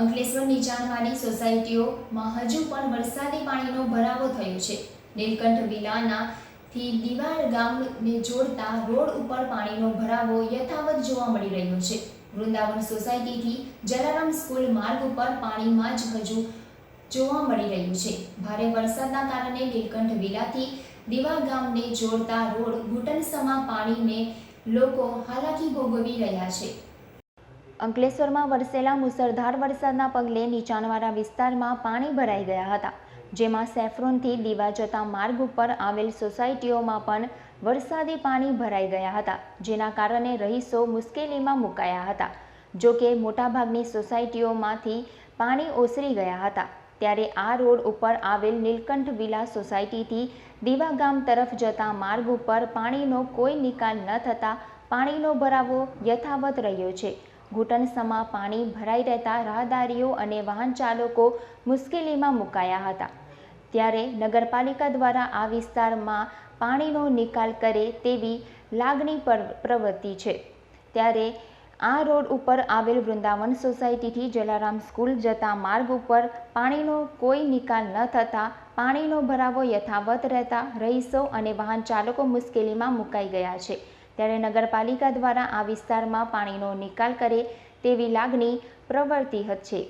અંકલેશ્વર નીચાણવાળી સોસાયટીઓમાં હજુ પણ વરસાદી પાણીનો ભરાવો થયો છે. નીલકંઠ વિલાના થી દિવાળ ગામને જોડતા રોડ ઉપર પાણીનો ભરાવો યથાવત જોવા મળી રહ્યો છે. વૃંદાવન સોસાયટીથી જલારામ સ્કૂલ માર્ગ ઉપર પાણીમાં જ હજુ જોવા મળી રહ્યું છે. ભારે વરસાદના કારણે નીલકંઠ વિલાથી દીવા ગામને જોડતા રોડ ઘૂંટણસમા પાણીને લોકો હાલાકી ભોગવી રહ્યા છે. અંકલેશ્વરમાં વરસેલા મુસળધાર વરસાદના પગલે નીચાણવાળા વિસ્તારમાં પાણી ભરાઈ ગયા હતા, જેમાં સેફ્રોનથી દીવા જતા માર્ગ ઉપર આવેલ સોસાયટીઓમાં પણ વરસાદી પાણી ભરાઈ ગયા હતા, જેના કારણે રહીશો મુશ્કેલીમાં મુકાયા હતા. જો કે મોટાભાગની સોસાયટીઓમાંથી પાણી ઓસરી ગયા હતા, ત્યારે આ રોડ ઉપર આવેલ નીલકંઠ વિલા સોસાયટીથી દીવા ગામ તરફ જતા માર્ગ ઉપર પાણીનો કોઈ નિકાલ ન થતાં પાણીનો ભરાવો યથાવત રહ્યો છે. ઘૂંટણસમાં પાણી ભરાઈ રહેતા રાહદારીઓ અને વાહન ચાલકો મુશ્કેલીમાં મુકાયા હતા. ત્યારે નગરપાલિકા દ્વારા આ વિસ્તારમાં પાણીનો નિકાલ કરે તેવી લાગણી પર પ્રવૃત્તિ છે. ત્યારે આ રોડ ઉપર આવેલ વૃંદાવન સોસાયટીથી જલારામ સ્કૂલ જતા માર્ગ ઉપર પાણીનો કોઈ નિકાલ ન થતાં પાણીનો ભરાવો યથાવત રહેતા રહીશો અને વાહન ચાલકો મુશ્કેલીમાં મુકાઈ ગયા છે. ત્યારે નગરપાલિકા દ્વારા આ વિસ્તારમાં પાણીનો નિકાલ કરે તેવી લાગણી પ્રવર્તી છે